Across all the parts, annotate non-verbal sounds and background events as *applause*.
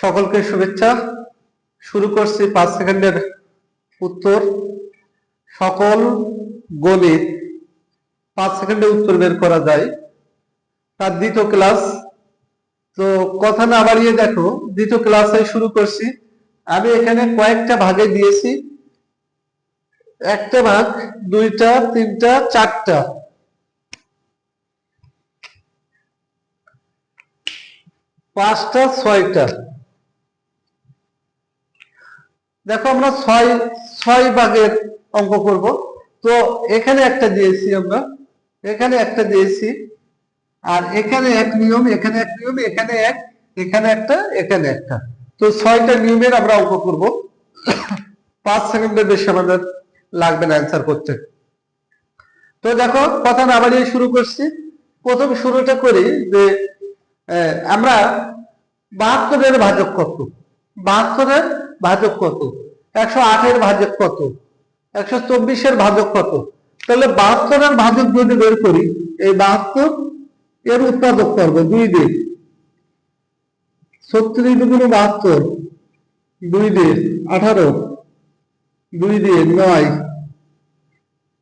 সকলকে শুভেচ্ছা। শুরু করছি পাঁচ সেকেন্ডের উত্তর। সকল গণিত পাঁচ সেকেন্ডে উত্তর বের করা যায়। তার দ্বিতীয় ক্লাস। তো কথা না বাড়িয়ে দেখো, দ্বিতীয় ক্লাসে শুরু করছি। আমি এখানে কয়েকটা ভাগে দিয়েছি। একটা ভাগ, দুইটা, তিনটা, চারটা। পাঁচটা, ছয়টা। দেখো আমরা ছয় ছয় ভাগের অঙ্ক করব। তো এখানে একটা দিয়েছি আমরা, এখানে একটা দিয়েছি, আর এখানে এক নিয়ম, এখানে এক নিয়ম, এখানে এক, এখানে একটা এখানে একটা। তো ছয়টা নিয়মের আমরা অঙ্ক করব। পাঁচ সেকেন্ডের বেশি আমাদের লাগবে না অ্যান্সার করতে। তো দেখো, কথা না বাড়িয়ে শুরু করছি। প্রথম শুরুটা করি যে আমরা বাহাত্তরের ভাজক কত? বাহাত্তরের ভাজক কত? একশো আটের ভাজক কত? একশো চব্বিশের ভাজক কত? তাহলে বাহাত্তরের ভাজক যদি বের করি, এই বাহাত্তর এর উৎপাদক করব দুই দিন ছত্রিশ দুগুণ বাহাত্তর দুই দিয়ে আঠারো, দুই দিয়ে নয়,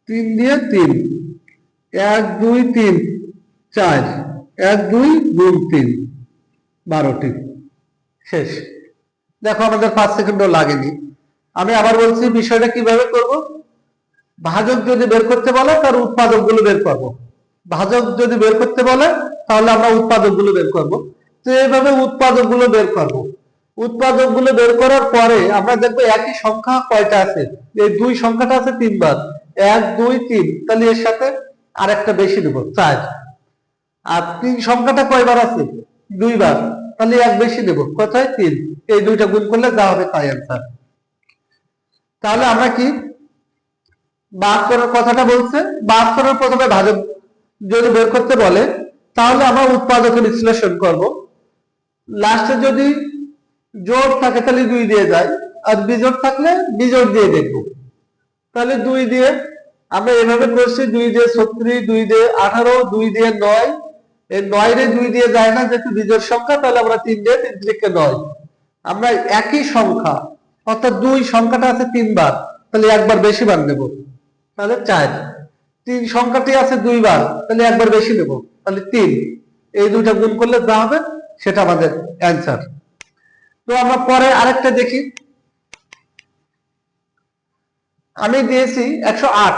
তিন দিয়ে তিন, এক দুই তিন চার, এক দুই দুই তিন, বারোটি। শেষ। দেখো, আমাদের পাঁচ সেকেন্ডও লাগেনি। আমি আবার বলছি, বিষয়টা কীভাবে করব? ভাজক যদি বের করতে বলে তার উৎপাদকগুলো বের করব। ভাজক যদি বের করতে বলে, তাহলে আমরা উৎপাদকগুলো বের করব। তো এইভাবে উৎপাদকগুলো বের করব। উৎপাদকগুলো বের করার পরে আমরা দেখব একই সংখ্যা কয়টা আছে? এই দুই সংখ্যাটা আছে তিনবার। এক, দুই, তিন। তাহলে এর সাথে আরেকটা বেশি দেবো, চার। আর তিন সংখ্যাটা কয়বার আছে? দুইবার। তাহলে এক বেশি দেবো। কোথায় তিন। এই দুইটা গুণ করলে যা হবে তাই অ্যান্সার তাহলে আমরা কি? বাহাত্তরের কথাটা বলছে। বাহাত্তরের প্রথমে ভাজক যদি বের করতে বলে, তাহলে আমরা উৎপাদকের বিশ্লেষণ করব। লাস্টে যদি জোর থাকে, তাহলে দুই দিয়ে যায়। আর বিজোড় থাকলে বিজোড় দিয়ে দেখব। তাহলে দুই দিয়ে আমরা এভাবে করছি, দুই দিয়ে ছত্রিশ, দুই দিয়ে আঠারো, দুই দিয়ে নয় এই নয় রে দুই দিয়ে যায় না, যেহেতু বিজোড় সংখ্যা, তাহলে আমরা তিন দিয়ে তিন লিখে নয়। আমরা একই সংখ্যা, অর্থাৎ দুই সংখ্যাটা আছে তিনবার, তাহলে একবার বেশি বার নেব, তাহলে চার। তিন সংখ্যাটি আছে দুইবার, তাহলে একবার বেশি নেব, তাহলে তিন। এই দুইটা গুণ করলে যা হবে, সেটা আমাদের অ্যান্সার। তো আমরা পরে আরেকটা দেখি। আমি দিয়েছি একশো আট।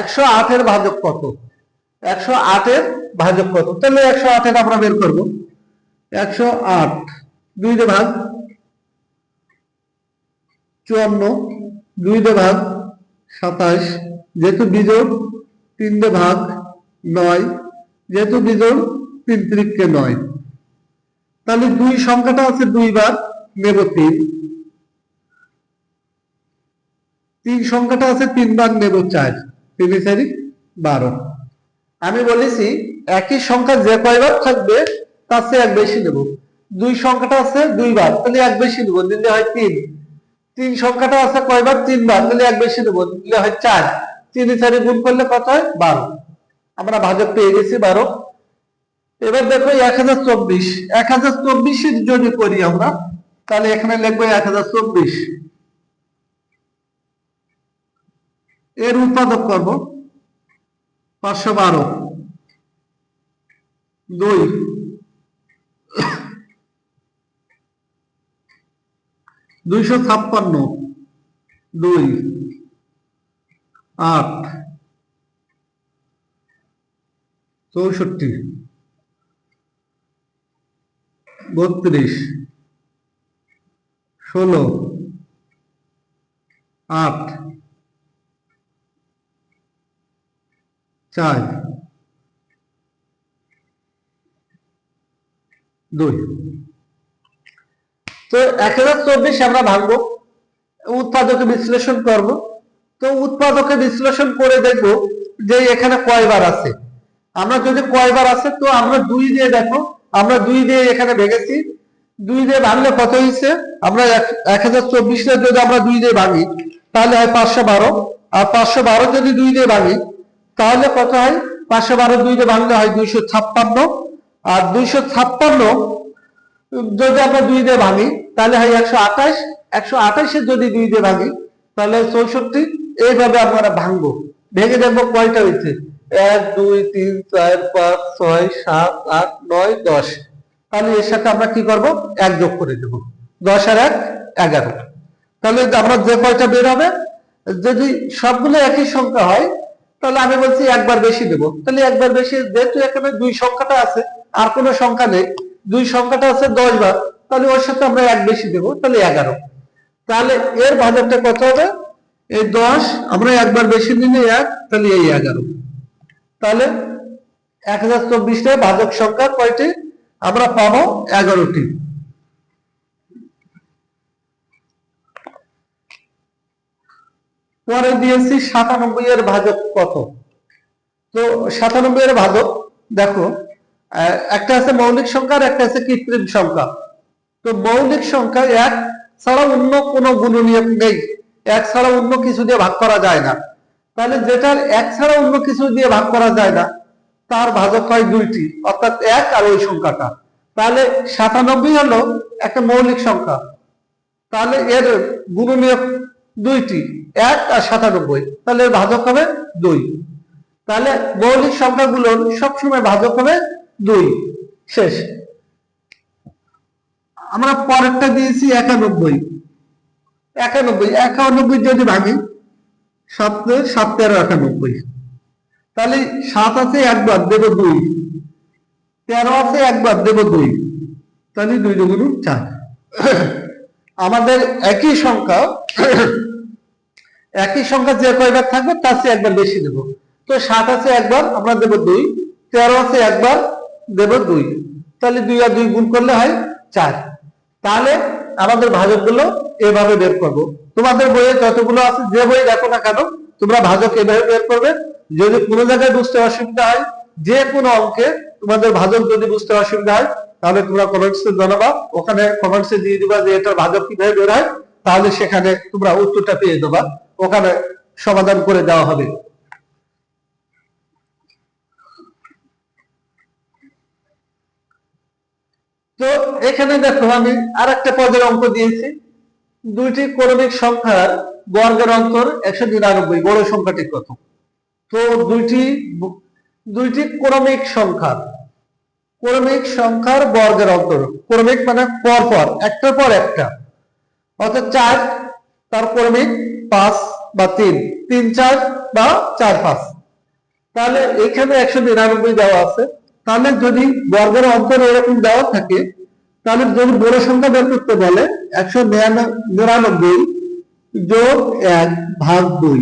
একশো আটের ভাজক কত? একশো আটের ভাজক কত? তাহলে একশো আটের আমরা বের করব। একশো আট, দুই দিয়ে ভাগ চুয়ান্ন, দুই দিয়ে ভাগ সাতাশ, যেহেতু বিজোড়, তিন দিয়ে ভাগ নয়, যেহেতু বিজোড়, তিন ত্রিককে নয়। তাহলে দুই সংখ্যাটা আছে দুইবার নেব তিন। তিন সংখ্যাটা আছে তিনবার নেব চার, তিন চারি বারো। আমি বলেছি, একই সংখ্যা যে কয়বার থাকবে, তার চেয়ে এক বেশি নেব। দুই সংখ্যাটা আছে দুইবার, তাহলে এক বেশি নেব, নিলে হয় তিন। তিন সংখ্যাটা আছে কয়বার? তিনবার, তাহলে এক বেশি নেব, নিলে হয় চার। তিন চারি গুণ করলে কত হয়? বারো। আমরা ভাজক পেয়ে গেছি, বারো। এবার দেখো এক হাজার চব্বিশ। এক হাজার চব্বিশের যদি করি আমরা, তাহলে এখানে লিখব এক হাজার চব্বিশ। এর উৎপাদক করব। পাঁচশো বারো। দুই। দুইশো ছাপ্পান্ন। দুই। আট। চৌষট্টি। বত্রিশ। ষোলো। আট। চার। দুই। তো এক হাজার চব্বিশ আমরা ভাঙবো, উৎপাদকে বিশ্লেষণ করব। তো উৎপাদকে বিশ্লেষণ করে দেখব যে এখানে কয়বার আছে। আমরা যদি কয়বার আছে, তো আমরা দুই দিয়ে দেখো, আমরা দুই দিয়ে এখানে ভেঙেছি। দুই দিয়ে ভাঙলে কত হয়েছে? আমরা এক হাজার চব্বিশে যদি আমরা দুই দিয়ে ভাঙি, তাহলে হয় পাঁচশো বারো। আর পাঁচশো বারো যদি দুই দিয়ে ভাঙি তাহলে কত হয়? পাঁচশো বারো দুই দিয়ে ভাঙলে হয় দুইশো ছাপ্পান্ন। আর দুইশো ছাপ্পান্ন, যদি আমরা দুই দিয়ে ভাঙি, তাহলে হয় একশো আঠাশ। একশো আঠাশে যদি দুই দিয়ে ভাঙি, তাহলে চৌষট্টি। এইভাবে আমরা ভাঙবো। ভেঙে দেখব কয়টা হয়েছে? এক, দুই, তিন, চার, পাঁচ, ছয়, সাত, আট, নয়, দশ। তাহলে এর সাথে আমরা কি করব? এক যোগ করে দেব। দশ আর এক, এগারো। তাহলে আমরা যে কয়টা বের হবে? যদি সবগুলো একই সংখ্যা হয় তাহলে আমি বলছি একবার বেশি দেব। তাহলে একবার বেশি যেহেতু এখানে দুই সংখ্যাটা আছে, আর কোনো সংখ্যা নেই। দুই সংখ্যাটা আছে দশ বার, তাহলে ওর সাথে আমরা এক বেশি দেব, তাহলে এগারো। তাহলে এর বাজারটা কত হবে? এই দশ, আমরা একবার বেশি দিলে এক, তাহলে এই এগারো। তাহলে এক হাজার চব্বিশটা ভাজক সংখ্যা কয়টি? আমরা পাবো এগারোটি। পরে দিয়েছি সাতানব্বই এর ভাজক কত? তো সাতানব্বই এর ভাজক, দেখো একটা আছে মৌলিক সংখ্যা আর একটা আছে কৃত্রিম সংখ্যা। তো মৌলিক সংখ্যা এক ছাড়া অন্য কোনো গুণনীয়ক নেই। এক ছাড়া অন্য কিছু দিয়ে ভাগ করা যায় না। তাহলে যেটার এক ছাড়া অন্য কিছু দিয়ে ভাগ করা যায় না, তার ভাজক হয় দুইটি, অর্থাৎ এক আর ওই সংখ্যাটা। তাহলে সাতানব্বই হলো একটা মৌলিক সংখ্যা। তাহলে এর গুণনীয়ক দুইটি, এক আর সাতানব্বই। তাহলে ভাজক হবে দুই। তাহলে মৌলিক সংখ্যাগুলোর সবসময় ভাজক হবে দুই। শেষ। আমরা পরেরটা দিয়েছি একানব্বই। একানব্বই একানব্বই যদি ভাঙি সাত তেরো একানব্বই। তাহলে সাত আছে একবার, দেব দুই। তেরো আছে একবার, দেব দুই। তাহলে দুই দুগুণ চার। আমাদের একই সংখ্যা একই সংখ্যা যে কয়বার থাকবে, তার চেয়ে একবার বেশি দেব। তো সাত আছে একবার, আমরা দেব দুই। তেরো আছে একবার, দেব দুই। তাহলে দুই আর দুই গুণ করলে হয় চার। তাহলে আমাদের ভাজকগুলো এভাবে বের করব। তোমাদের বইয়ে যতগুলো আছে, যে বই দেখো না কেন, তোমরা ভাজক এভাবে বের করবে। যদি কোনো জায়গায় বুঝতে অসুবিধা হয়, যে কোনো অঙ্কে তোমাদের ভাজক যদি বুঝতে অসুবিধা হয়, তাহলে তোমরা কমেন্টসে জানাবা। ওখানে কমেন্টসে দিয়ে দিবা যে এটা ভাজক কীভাবে বের হয় তাহলে সেখানে তোমরা উত্তরটা পেয়ে যাবা। ওখানে সমাধান করে দেওয়া হবে। তো এখানে দেখো আমি আর একটা পদের অঙ্ক দিয়েছি। দুইটি ক্রমিক সংখ্যার বর্গের অন্তর একশো নিরানব্বই, বড় সংখ্যাটি কত তো দুইটি দুইটি ক্রমিক সংখ্যা ক্রমিক সংখ্যার বর্গের অন্তর, ক্রমিক মানে পর পর, একটার পর একটা। অর্থাৎ চার, তার ক্রমিক পাঁচ বা তিন তিন চার বা চার পাঁচ। তাহলে এখানে একশো নিরানব্বই দেওয়া আছে। তাহলে যদি বর্গের অন্তর এরকম দেওয়া থাকে, তাহলে যদি বড় সংখ্যা বের করতে বলে, একশো নিরানব্বই যোগ এক ভাগ দুই।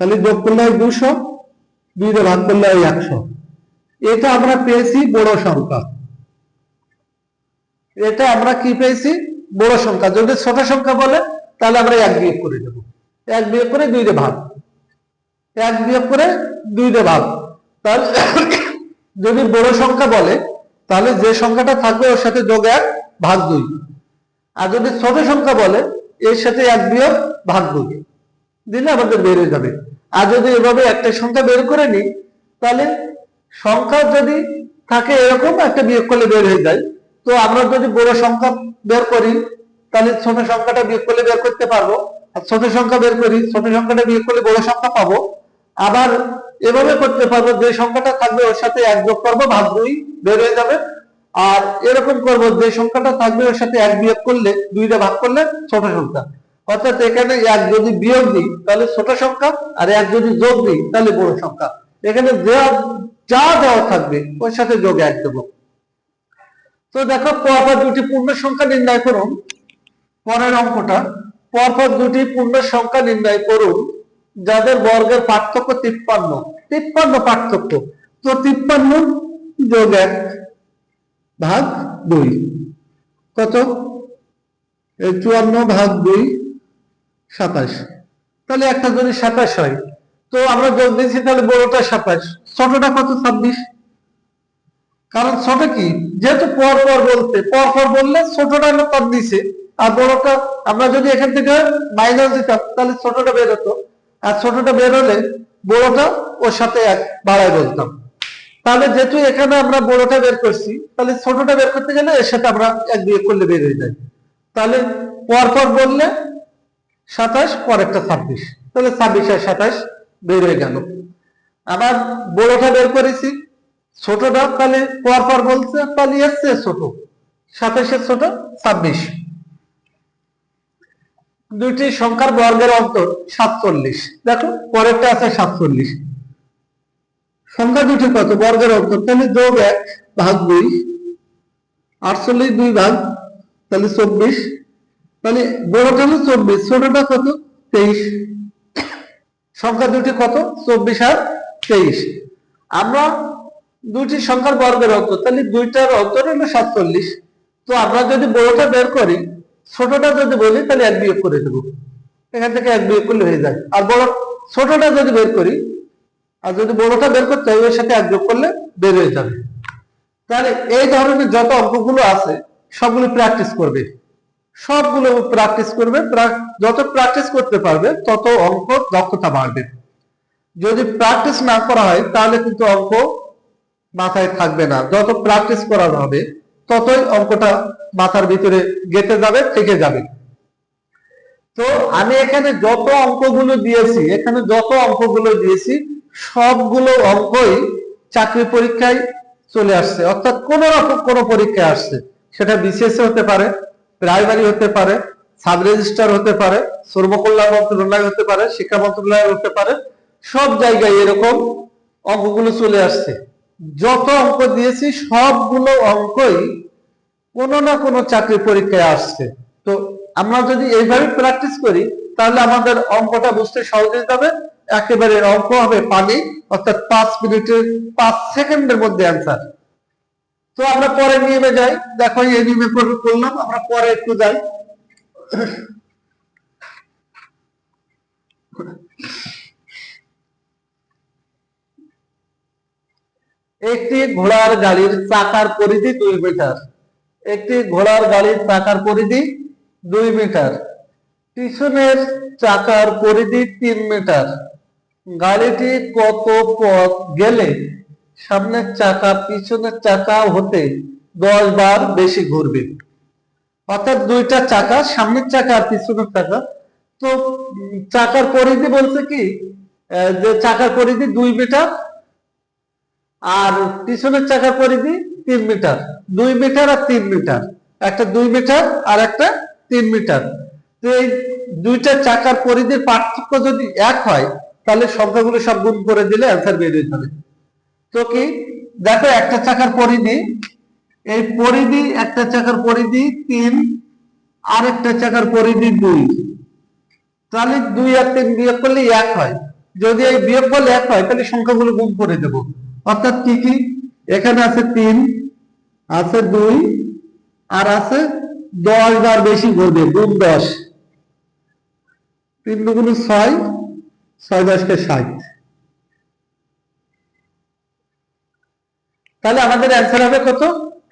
তাহলে যোগ করলে দুশো। দুই দিয়ে ভাগ করলে হয় একশো। এটা আমরা পেয়েছি বড় সংখ্যা। এটা আমরা কি পেয়েছি? বড় সংখ্যা। যদি ছোট সংখ্যা বলে, তাহলে আমরা এক বিয়োগ করে দেবো। এক বিয়োগ করে দুই দিয়ে ভাগ। এক বিয়োগ করে দুই দিয়ে ভাগ। তাহলে *coughs* যদি বড় সংখ্যা বলে, তাহলে যে সংখ্যাটা থাকবে, ওর সাথে যোগ এক, ভাগ দুই। আর যদি ছোট সংখ্যা বলে, এর সাথে এক বিয়োগ, ভাগ দুই। দিলে আমাদের হয়ে যাবে। আর যদি এভাবে একটা সংখ্যা বের করে নিই, তাহলে সংখ্যা যদি থাকে এরকম, একটা বিয়োগ করলে বের হয়ে যায়। তো আমরা যদি বড় সংখ্যা বের করি, তাহলে ছোট সংখ্যাটা বিয়োগ করলে বের করতে পারব। আর ছোট সংখ্যা বের করি, ছোট সংখ্যাটা বিয়োগ করলে বড় সংখ্যা পাবো। আবার এভাবে করতে পারব, যে সংখ্যাটা থাকবে ওর সাথে এক যোগ করব, ভাগ দুই, বের হয়ে যাবে। আর এরকম করব, যে সংখ্যাটা থাকবে ওর সাথে এক বিয়োগ করলে, দুইটা ভাগ করলে ছোট সংখ্যা। অর্থাৎ এখানে এক যদি বিয়োগ দিই, তাহলে ছোট সংখ্যা, আর এক যদি যোগ দিই, তাহলে বড় সংখ্যা। এখানে যা দেওয়া থাকবে, ওর সাথে যোগ এক দেবো। তো দেখো পরপর দুটি পূর্ণ সংখ্যা নির্ণয় করুন। পরের অঙ্কটা পরপর দুটি পূর্ণ সংখ্যা নির্ণয় করুন, যাদের বর্গের পার্থক্য তিপ্পান্ন। তিপ্পান্ন পার্থক্য। তো তিপ্পান্ন যোগ এক ভাগ দুই। কত? চুয়ান্ন ভাগ দুই সাতাশ। তাহলে একটা যদি সাতাশ হয়, তো আমরা যোগ দিয়েছি তাহলে বড়টা সাতাশ। ছোটটা কত? ছাব্বিশ। কারণ ছোট কি? যেহেতু পর পর বলতে, পর পর বললে ছোটটা কম দিছে আর বড়টা আমরা যদি এখান থেকে মাইনাস দিতাম, তাহলে ছোটটা বের হতো। আর ছোটটা বের হলে বড়টা ওর সাথে এক বাড়ায় বলতাম। তাহলে যেহেতু এখানে আমরা বড়টা বের করছি, তাহলে ছোটটা বের করতে গেলে এর সাথে আমরা এক বিয়ে করলে বের হয়ে যায়। তাহলে পর পর বললে সাতাশ, পরেরটা ছাব্বিশ। তাহলে ছাব্বিশ আর সাতাশ বের হয়ে গেল। আবার বড়টা বের করেছি। ছোটটা তাহলে পর পর বলছে তাহলে এসছে ছোট। সাতাশের ছোট, ছাব্বিশ। দুইটি সংখ্যার বর্গের অন্তর সাতচল্লিশ। দেখো, পরেরটা আছে সাতচল্লিশ। সংখ্যা দুটি কত? বর্গের অন্তর। তাহলে যোগ এক, ভাগ দুই, আটচল্লিশ দুই ভাগ, তাহলে চব্বিশ। তাহলে বড়টা হলো চব্বিশ। ছোটটা কত? তেইশ। সংখ্যা দুটি কত? চব্বিশ আর তেইশ। আমরা দুটি সংখ্যার বর্গের অন্তর তাহলে দুইটার অন্তর হলো সাতচল্লিশ। তো আমরা যদি বড়টা বের করি, ছোটটা যদি বলি, তাহলে এক বিয়োগ করে দেবো। এখান থেকে এক বিয়োগ করলে হয়ে যায়। আর বড়, ছোটটা যদি বের করি, আর যদি বড়টা বের করতে হয় ওর সাথে এক যোগ করলে বের হয়ে যাবে। তাহলে এই ধরনের যত অঙ্কগুলো আছে, সবগুলো প্র্যাকটিস করবে। সবগুলো প্র্যাকটিস করবে যত প্র্যাকটিস করতে পারবে, তত অঙ্ক দক্ষতা বাড়বে। যদি প্র্যাকটিস না করা হয়, তাহলে কিন্তু অঙ্ক মাথায় থাকবে না। যত প্র্যাকটিস করা হবে, ততই অঙ্কটা মাথার ভিতরে গেঁথে যাবে, থেকে যাবে। তো আমি এখানে যত অঙ্কগুলো দিয়েছি, এখানে যত অঙ্কগুলো দিয়েছি, সবগুলো অঙ্কই চাকরি পরীক্ষায় চলে আসছে। অর্থাৎ কোন রকম কোন পরীক্ষায় আসছে। সেটা বিসিএস হতে পারে প্রাইমারি হতে পারে সাব রেজিস্ট্রার হতে পারে শ্রম কল্যাণ মন্ত্রণালয় হতে পারে, শিক্ষা মন্ত্রণালয় হতে পারে, সব জায়গায় এরকম অঙ্কগুলো চলে আসছে। যত অঙ্ক দিয়েছি, সবগুলো অঙ্কই কোনো না কোনো চাকরি পরীক্ষায় আসছে। তো আমরা যদি এইভাবে প্র্যাকটিস করি, তাহলে আমাদের অঙ্কটা বুঝতে সহজ হয়ে যাবে। একেবারে অঙ্ক হবে পানি, অর্থাৎ পাঁচ মিনিটের, পাঁচ সেকেন্ডের মধ্যে অ্যান্সার তো আমরা পরে নিয়মে যাই। দেখো এই নিয়মে প্রয়োগ করলাম আমরা পরে একটু যাই। একটি ঘোড়ার গাড়ির চাকার পরিধি দুই মিটার। একটি ঘোড়ার গাড়ির চাকার পরিধি দুই মিটার। পিছনের চাকার পরিধি তিন মিটার। গাড়িটি কত পথ গেলে সামনের চাকা পিছনের চাকা হতে দশ বার বেশি ঘুরবে। অর্থাৎ দুইটা চাকা, সামনের চাকা আর পিছনের চাকা। তো চাকার পরিধি বলছে কি? যে চাকার পরিধি দুই মিটার আর পিছনের চাকার পরিধি তিন মিটার। দুই মিটার আর তিন মিটার। একটা দুই মিটার আর একটা তিন মিটার। তো এই দুইটা চাকার পরিধির পার্থক্য যদি এক হয়, তাহলে সংখ্যাগুলো সব গুণ করে দিলে অ্যান্সার বেরিয়ে যাবে। তো কি? দেখো, একটা চাকার পরিধি, এই পরিধি, একটা চাকার পরিধি তিন আর একটা চাকার পরিধি দুই। তাহলে দুই আর তিন বিয়োগ করলে এক হয়। যদি এই বিয়োগ করলে এক হয়, তাহলে সংখ্যাগুলো গুণ করে দেব। অর্থাৎ কি কি? এখানে আছে তিন, আছে দুই, আর আছে দশ বার বেশি ঘুরবে গুণ দশ। তিন দুগুণ ছয় ছয় দশকে ষাট। তাহলে আমাদের অ্যান্সার হবে কত?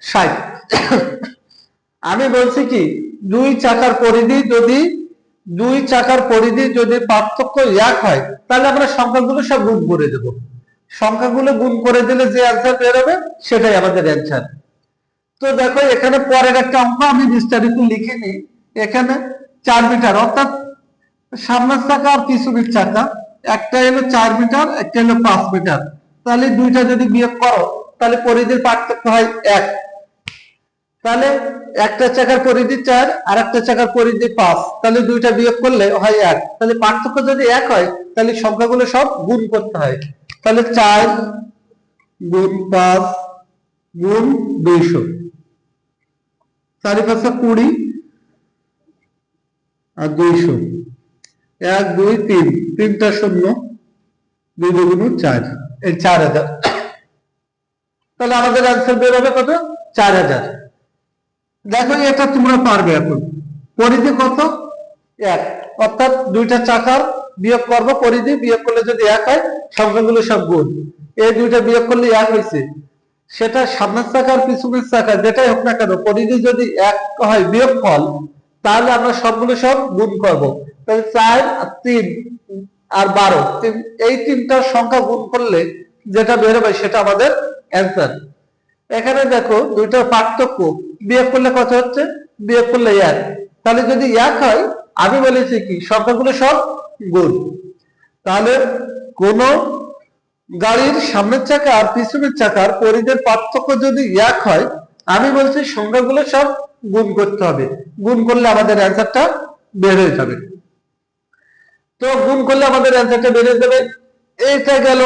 ষাট। আমি বলছি কি, দুই চাকার পরিধি যদি, দুই চাকার পরিধি যদি পার্থক্য এক হয়, তাহলে আমরা সংখ্যাগুলো সব গুণ করে দেব। সংখ্যাগুলো গুণ করে দিলে যে অ্যান্সার বেরোবে, সেটাই আমাদের অ্যান্সার তো দেখো, এখানে পরের একটা অঙ্ক আমি বিস্তারিত লিখিনি। এখানে চার মিটার, অর্থাৎ সামনের চাকা আর পিছনের চাকা। একটা হলো চার মিটার, একটা হলো পাঁচ মিটার। তাহলে দুইটা যদি বিয়োগ করো তাহলে পরিধির পার্থক্য হয় এক। তাহলে একটা চাকার পরিধি চার আর একটা চাকার পরিধি পাঁচ। তাহলে দুইটা বিয়োগ করলে হয় এক। তাহলে পার্থক্য যদি এক হয়, তাহলে সংখ্যাগুলো সব গুণ করতে হয়। তাহলে চার গুণ পাঁচ গুণ দুইশো। চারি পাঁচশো কুড়ি আর দুইশো। এক, দুই, তিন। তিনটা শূন্য, দুই দুগুণ চার। এই চার হাজার। তাহলে আমাদের অ্যান্সার বেরোবে কত? চার হাজার। দেখো এটা তোমরা পারবে এখন। পরিধি কত? এক। অর্থাৎ দুইটা চাকার বিয়োগ করব পরিধি। বিয়োগ করলে যদি এক হয়, সংখ্যাগুলো সব গুণ। এই দুইটা বিয়োগ করলে এক হয়েছে। সেটা সামনের চাকার পিছনের চাকা, যেটাই হোক না কেন, পরিধি যদি এক হয়, বিয়োগ ফল, তাহলে আমরা সবগুলো সব গুণ করব। তাহলে চার তিন আর বারো। এই তিনটার সংখ্যা গুণ করলে যেটা বেরোবে সেটা আমাদের অ্যান্সার এখানে দেখো দুইটার পার্থক্য। বিয়োগ করলে কত হচ্ছে? বিয়োগ করলে এক। তাহলে যদি এক হয়, আমি বলেছি কি? সংখ্যাগুলো সব গুণ। তাহলে কোন গাড়ির সামনের চাকা আর পিছনের চাকার পরিধের পার্থক্য যদি এক হয়, আমি বলছি সংখ্যাগুলো সব গুণ করতে হবে। গুণ করলে আমাদের অ্যান্সারটা বের হয়ে যাবে। তো গুণ করলে আমাদের অ্যান্সারটা বেড়ে যাবে। এইটা গেল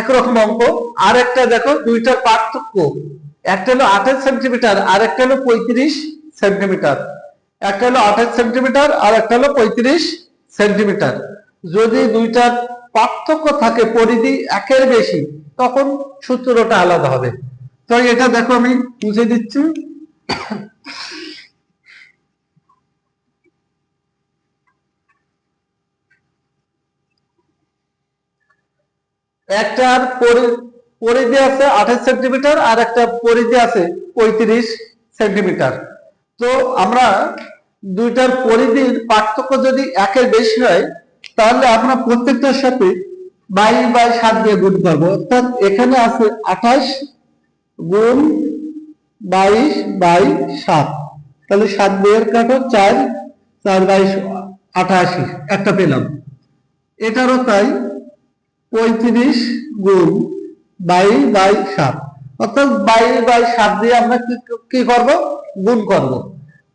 একরকম অঙ্ক। আর একটা দেখো, দুইটার পার্থক্য। একটা হলো আঠাশ সেন্টিমিটার আর একটা হলো পঁয়ত্রিশ সেন্টিমিটার। একটা হলো আঠাশ সেন্টিমিটার আর একটা হলো পঁয়ত্রিশ সেন্টিমিটার। যদি দুইটার পার্থক্য থাকে, পরিধি একের বেশি, তখন সূত্রটা আলাদা হবে। তো এটা দেখো আমি বুঝে দিচ্ছি। একটার পরি- পরিধি আছে আঠাশ সেন্টিমিটার আর একটা পরিধি আছে পঁয়ত্রিশ সেন্টিমিটার। তো আমরা দুইটার পরিধির পার্থক্য যদি একের বেশি হয়, তাহলে আমরা প্রত্যেকটার সাথে বাইশ বাই সাত দিয়ে গুণ করব। অর্থাৎ এখানে আছে আঠাশ গুণ বাইশ বাই সাত। তাহলে সাত বইয়ের কাটো চার চার বাইশ আঠাশি, একটা পেলাম। এটারও তাই পঁয়ত্রিশ গুণ বাইশ বাই সাত। অর্থাৎ বাইশ বাই সাত দিয়ে আমরা কি করব? গুণ করব।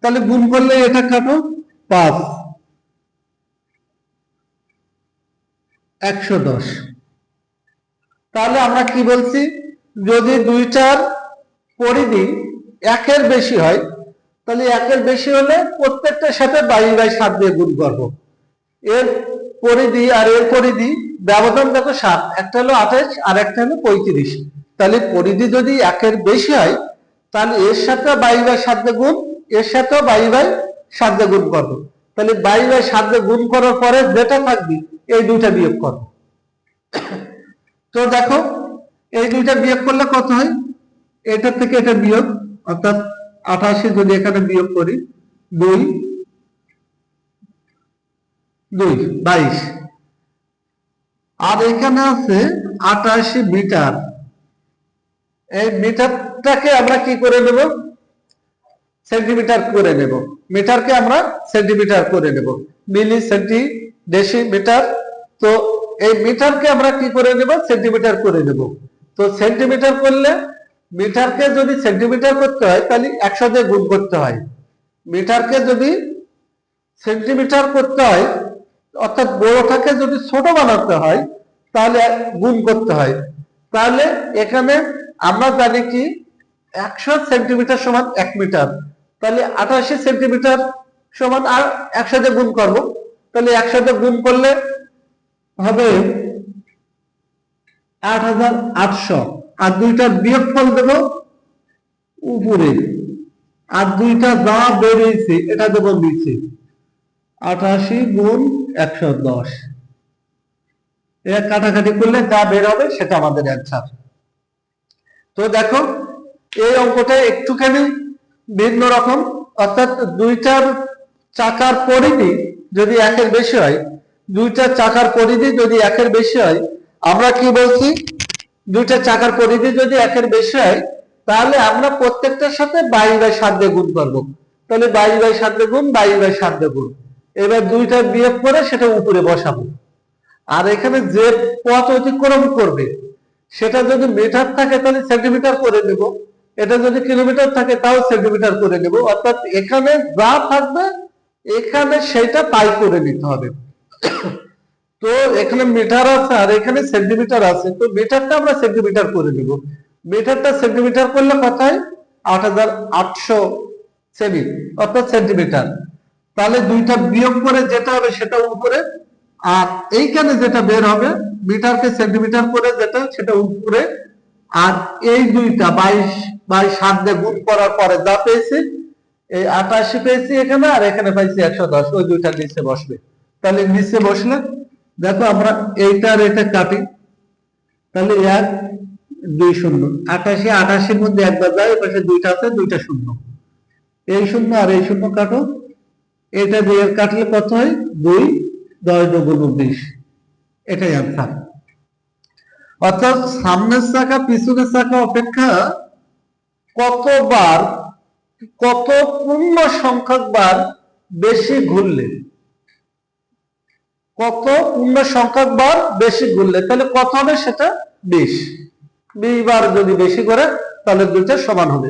তাহলে গুণ করলে এটা কাটো পাঁচ। একশো দশ। তাহলে আমরা কি বলছি? যদি দুইটার পরিধি একের বেশি হয়, তাহলে একের বেশি হলে প্রত্যেকটার সাথে বাইশ বাই সাত দিয়ে গুণ করব। এর পরিধি আর এর পরিধি ব্যবধান দেখো সাত, একটা হলো আঠাশ আর একটা হলো পঁয়ত্রিশ। তাহলে পরিধি যদি একের বেশি হয়, তাহলে এর সাথে বাইশ বাই সাত গুণ, এর সাথেও বাইশ বাই সাত গুণ করব। তাহলে বাইশ বাই সাত গুণ করার পরে যেটা থাকবে, এই দুইটা বিয়োগ করব। তো দেখো, এই দুইটা বিয়োগ করলে কত হয়? এটা থেকে এটা বিয়োগ, অর্থাৎ আঠাশে যদি এখানে বিয়োগ করি, দুই দুই, বাইশ। আর এখানে আছে আটাশি মিটার। এই মিটারটাকে আমরা কি করে নেব? সেন্টিমিটার করে নেব। মিটারকে আমরা সেন্টিমিটার করে নেব। Milli centi deci metre. তো এই মিটারকে আমরা কি করে নেব? সেন্টিমিটার করে নেব। তো সেন্টিমিটার করলে মিটারকে যদি সেন্টিমিটার করতে হয়, তাহলে একসাথে গুণ করতে হয়। মিটারকে যদি সেন্টিমিটার করতে হয় অর্থাৎ বড়টাকে যদি ছোট বানাতে হয়, তাহলে গুণ করতে হয়। তাহলে এখানে আমরা জানি কি, একশো সেন্টিমিটার সমান এক মিটার। তাহলে আঠাশি সেন্টিমিটার সমান আর দিয়ে গুণ করব। তাহলে দিয়ে গুণ করলে হবে আট হাজার আটশো। আর দুইটার বিয়োগফল দেব উপরে। আর দুইটা যা বেরিয়েছে, এটা দেবো নিচে। আঠাশি গুণ একশো দশ। এটা কাটাকাটি করলে যা বের হবে সেটা আমাদের অ্যান্সার তো দেখো, এই অঙ্কটা একটুখানি ভিন্ন রকম। অর্থাৎ দুইটার চাকার পরিধি যদি একের বেশি হয়, দুইটার চাকার পরিধি যদি একের বেশি হয়, আমরা কি বলছি? দুইটা চাকার পরিধি যদি একের বেশি হয়, তাহলে আমরা প্রত্যেকটার সাথে বাইশ বাই সাত গুণ করব। তাহলে বাইশ বাই সাত গুণ, বাইশ বাই গুণ। এবার দুইটা বিয়োগ করে সেটা উপরে বসাবো। আর এখানে যে পথ অতিক্রম করবে, সেটা যদি মিটার থাকে তাহলে সেন্টিমিটার করে নেব। এটা যদি কিলোমিটার থাকে তাও সেন্টিমিটার করে নেব। অর্থাৎ এখানে যা থাকবে, এখানে সেটা তাই করে নিতে হবে। তো এখানে মিটার আছে আর এখানে সেন্টিমিটার আছে। তো মিটারটা আমরা সেন্টিমিটার করে নিব। মিটারটা সেন্টিমিটার করলে কত হয়? আট হাজার আটশো সেমি, অর্থাৎ সেন্টিমিটার তাহলে দুইটা বিয়োগ করে যেটা হবে সেটা উপরে, আর এইখানে যেটা বের হবে, মিটারকে সেন্টিমিটার করে যেটা, সেটা উপরে, আর এই দুইটা বাইশ বাই সাত দিয়ে গুণ করার পরে যা পেয়েছি, এই আটাশি পেয়েছি এখানে, আর এখানে পাইছি একশো দশ, ওই দুইটা নিচে বসবে। তাহলে নিচে বসলে, দেখো আমরা এইটা আর এটা কাটি, তাহলে এক, দুই শূন্য। আটাশি আটাশির মধ্যে একবার যায় পাশে দুইটা আছে, দুইটা শূন্য। এই শূন্য আর এই শূন্য কাটো এটা দিয়ে কাটলে কত হয়? দুই, দশ দুগুণ উনিশ। এটাই আনসার অর্থাৎ সামনের চাকা পিছনের চাকা অপেক্ষা কতবার, কত পূর্ণ সংখ্যক বার বেশি ঘুরলে? কত পূর্ণ সংখ্যক বার বেশি ঘুরলে? তাহলে কত হবে সেটা? বিশ। বিশ বার যদি বেশি করে, তাহলে দুইটা সমান হবে।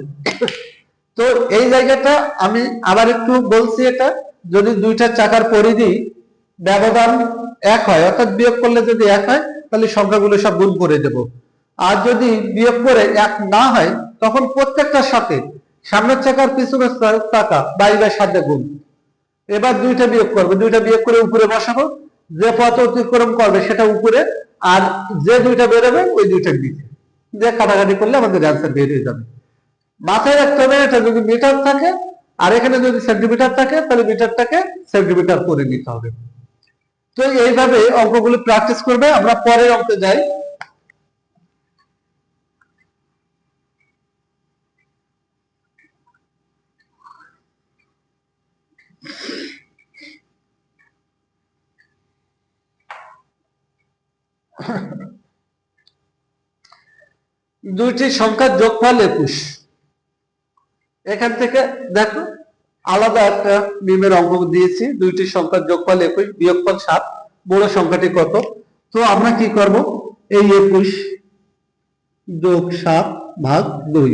তো এই জায়গাটা আমি আবার একটু বলছি এটা। যদি দুইটা চাকার পরিধি ব্যবধান এক হয়, অর্থাৎ বিয়োগ করলে যদি এক হয়, তাহলে সংখ্যাগুলো সব গুণ করে দেব। আর যদি বিয়োগ করে এক না হয়, তখন প্রত্যেকটার সাথে সামনের চাকার পিছনের চা- বাই বাই সাথে গুণ। এবার দুইটা বিয়োগ করব, দুইটা বিয়োগ করে উপরে বসাবো। যে পথ অতিক্রম করবে সেটা উপরে, আর যে দুইটা বেরোবে, ওই দুইটার নিচে। যে কাটাকাটি করলে আমাদের অ্যান্সার বের হয়ে যাবে। মাথায় রাখতে হবে, এটা যদি মিটার থাকে আর এখানে যদি সেন্টিমিটার থাকে, তাহলে মিটারটাকে সেন্টিমিটার করে নিতে হবে। তো এইভাবে অঙ্কগুলো প্র্যাকটিস করবে। আমরা পরের অঙ্কে যাই। দুইটি সংখ্যার যোগফল একুশ। এখান থেকে দেখো, আলাদা একটা নিয়মের অঙ্ক দিয়েছি, দুইটি সংখ্যার যোগফল একুশ, বিয়োগফল সাত বড় সংখ্যাটি কত? তো আমরা কি করব? এই একুশ যোগ সাত ভাগ দুই,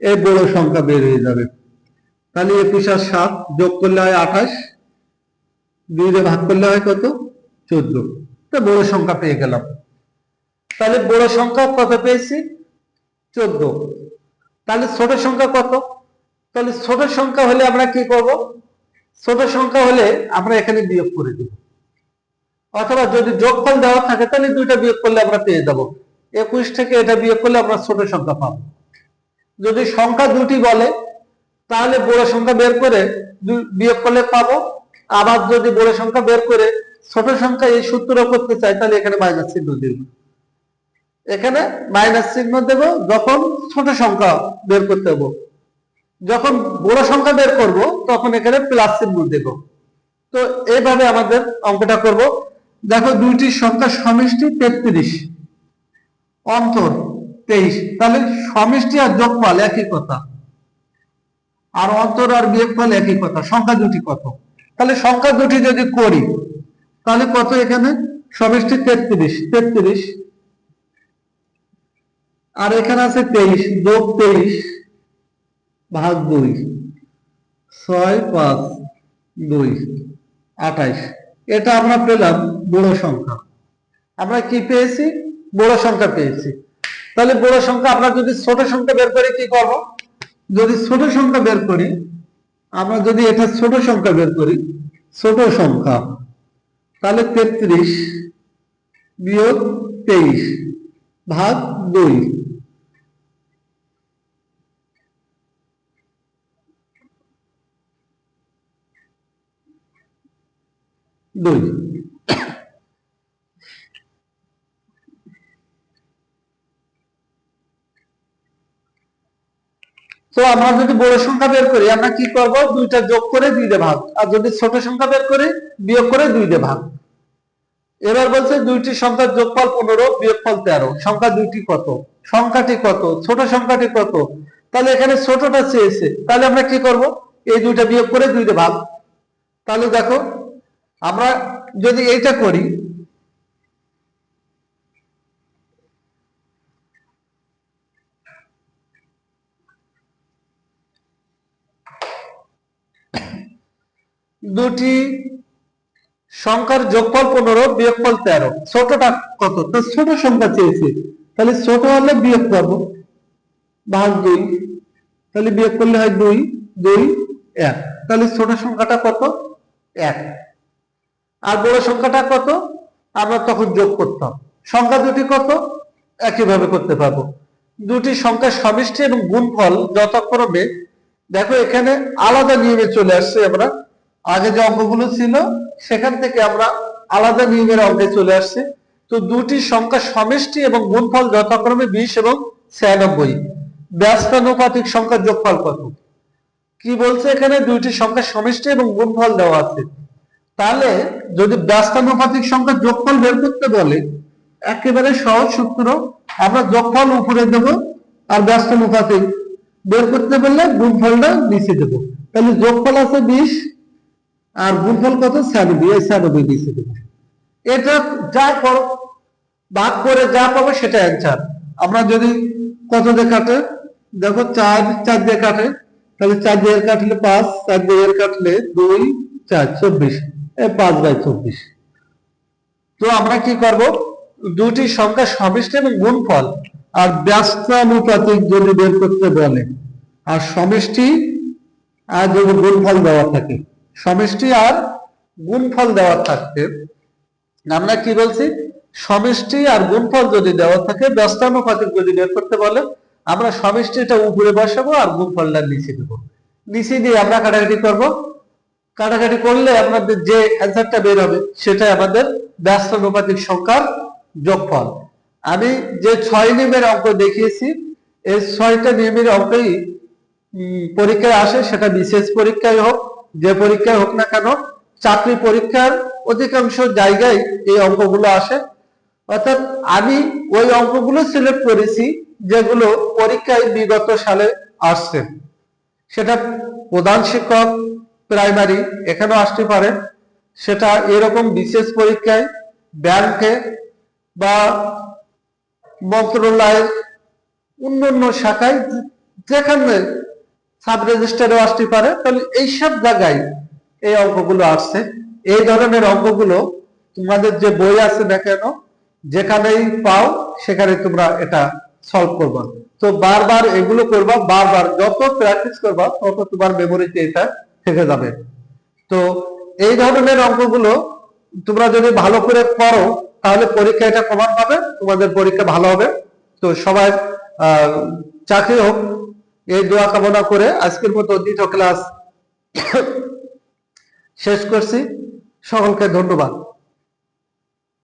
এই বড় সংখ্যা বের হয়ে যাবে। তাহলে একুশ আর সাত যোগ করলে হয় আঠাশ, দুই ভাগ করলে হয় কত? চোদ্দ। তো বড় সংখ্যা পেয়ে গেলাম। তাহলে বড় সংখ্যা কত পেয়েছি? চোদ্দ। তাহলে ছোট সংখ্যা কত? তাহলে ছোট সংখ্যা হলে আমরা কি করব? ছোট সংখ্যা হলে আমরা এখানে বিয়োগ করে দিব। অথবা যদি যোগফল দেওয়া থাকে, তাহলে দুইটা বিয়োগ করলে আমরা পেয়ে যাব। একুশ থেকে এটা বিয়োগ করলে আমরা ছোট সংখ্যা পাবো। যদি সংখ্যা দুটি বলে, তাহলে বড় সংখ্যা বের করে বিয়োগ করলে পাবো। আবার যদি বড় সংখ্যা বের করে ছোট সংখ্যা এই সূত্র করতে চাই তাহলে এখানে মাইনাস চিহ্ন দিব। এখানে মাইনাস চিহ্ন দেব, যখন ছোট সংখ্যা বের করতে হব। যখন বড় সংখ্যা বের করব, তখন এখানে প্লাস চিহ্ন দেব। তো এইভাবে আমাদের অঙ্কটা করব। দেখো, দুইটি সংখ্যা সমষ্টি তেত্রিশ, অন্তর তেইশ। তাহলে সমষ্টি আর যোগফল একই কথা। আর অন্তর আর বিয়োগফল একই কথা। সংখ্যা দুটি কত? তাহলে সংখ্যা দুটি যদি করি, তাহলে কত এখানে? সমষ্টি তেত্রিশ তেত্রিশ। আর এখানে আছে তেইশ, যোগ তেইশ। ভাগ দুই, ছয় পাঁচ দুই, আঠাইশ। এটা আমরা পেলাম বড় সংখ্যা। আমরা কি পেয়েছি? বড় সংখ্যা পেয়েছি। তাহলে বড় সংখ্যা আমরা যদি ছোট সংখ্যা বের করি, কি করব? যদি ছোট সংখ্যা বের করি, আমরা যদি এটা ছোট সংখ্যা বের করি, ছোট সংখ্যা, তাহলে তেত্রিশ বিয়োগ তেইশ ভাগ দুই। দুই তো আমরা যদি বড় সংখ্যা বের করি, আমরা কি করব? দুইটা যোগ করে দুই দিয়ে ভাগ। আর যদি ছোট সংখ্যা বের করি, বিয়োগ করে দুই দিয়ে ভাগ। এবার বলছে দুইটি সংখ্যার যোগফল পনেরো, বিয়োগফল তেরো। সংখ্যা দুইটি কত? সংখ্যাটি কত? ছোট সংখ্যাটি কত? তাহলে এখানে ছোটটা চেয়েছে। তাহলে আমরা কি করব? এই দুইটা বিয়োগ করে দুই দিয়ে ভাগ। তাহলে দেখো আমরা যদি এইটা করি, দুটি সংখ্যার যোগফল পনেরো, বিয়োগফল তেরো। ছোটটা কত? তো ছোট সংখ্যা চেয়েছে। তাহলে ছোট হলে বিয়োগ করব। ভাগ দুই। তাহলে বিয়োগ করলে হয় দুই দুই, এক। তাহলে ছোট সংখ্যাটা কত? এক। আর বড় সংখ্যাটা কত? আমরা তখন যোগ করতাম। সংখ্যা দুটি কত? একইভাবে করতে পারব। দুটি সংখ্যা সমষ্টি এবং গুণফল যথাক্রমে, দেখো এখানে আলাদা নিয়মে চলে আসছে আমরা। আগে যে অঙ্কগুলো ছিল, সেখান থেকে আমরা আলাদা নিয়মের অঙ্কে চলে আসছে। তো দুটি সংখ্যা সমষ্টি এবং গুণফল যথাক্রমে বিশ এবং ছিয়ানব্বই। ব্যস্তানুপাতিক সংখ্যার যোগফল কত? কি বলছে এখানে? দুইটি সংখ্যা সমষ্টি এবং গুণফল দেওয়া আছে। তাহলে যদি ব্যস্তানুপাতিক সংখ্যার যোগফল বের করতে বলে, একেবারে সহজ সূত্র, আমরা যোগফল উপরে দেব আর ব্যস্ত অনুপাতিক বের করতে পারলে গুণফলটা নিচে দেব। তাহলে যোগফল আছে বিশ আর গুণফল কত? ছিয়ানব্বই এই ছিয়ানব্বই নিচে দেব। এটা যা করো, ভাগ করে যা পাবো সেটা অ্যান্সার আমরা যদি কত দিয়ে কাটে? দেখো চার চার দিয়ে কাটে। তাহলে চার দিয়ে কাটলে পাঁচ, চার দিয়ে কাটলে দুই, চার, চব্বিশ। পাঁচ বাই চব্বিশ। তো আমরা কি করব? দুটি সংখ্যা সমষ্টি এবং গুণফল আর ব্যস্তানুপাতিক যদি বের করতে বলে, আর সমষ্টি আর যদি গুণফল দেওয়া থাকে, সমষ্টি আর গুণফল দেওয়া থাকতে আমরা কি বলছি? সমষ্টি আর গুণফল যদি দেওয়া থাকে, ব্যস্তানুপাতিক যদি বের করতে বলে, আমরা সমষ্টিটা উপরে বসাবো আর গুণফলটা নিচে দেবো। নিচে দিয়ে আমরা কাটাকাটি করব। কাটাকাটি করলে আপনাদের যে অ্যান্সারটা বের হবে সেটা আমাদের ব্যস্তানুপাতিক সংখ্যার যোগফল। আমি যে ছয় নিয়মের অঙ্ক দেখিয়েছি, এই ছয়টা নিয়মের অঙ্কই পরীক্ষায় আসে, সেটা বিশেষ পরীক্ষায় হোক, যে পরীক্ষায় হোক না কেন, চাকরি পরীক্ষার অধিকাংশ জায়গায় এই অঙ্কগুলো আসে। অর্থাৎ আমি ওই অঙ্কগুলো সিলেক্ট করেছি, যেগুলো পরীক্ষায় বিগত সালে আসছে। সেটা প্রধান শিক্ষক প্রাইমারি এখানেও আসতে পারে। সেটা এরকম বিশেষ পরীক্ষায় ব্যাংকে বা মন্ত্রণালয়ের অন্যান্য শাখায় যেখানে সাব রেজিস্টারও আসতে পারে। তাহলে এইসব জায়গায় এই অঙ্কগুলো আসছে। এই ধরনের অঙ্কগুলো তোমাদের যে বই আছে না কেন, যেখানেই পাও সেখানে তোমরা এটা সলভ করবা। তো বারবার এগুলো করবা, বারবার যত প্র্যাকটিস করবা, তত তোমার মেমোরিতে এটা থেকে যাবে। তো এই ধরনের অঙ্কগুলো তোমরা যদি ভালো করে করো তাহলে পরীক্ষা এটা প্রমাণ পাবে, তোমাদের পরীক্ষা ভালো হবে। তো সবাই চাকরি হোক, এই দোয়া কামনা করে আজকের মতো দ্বিতীয় ক্লাস শেষ করছি। সকলকে ধন্যবাদ।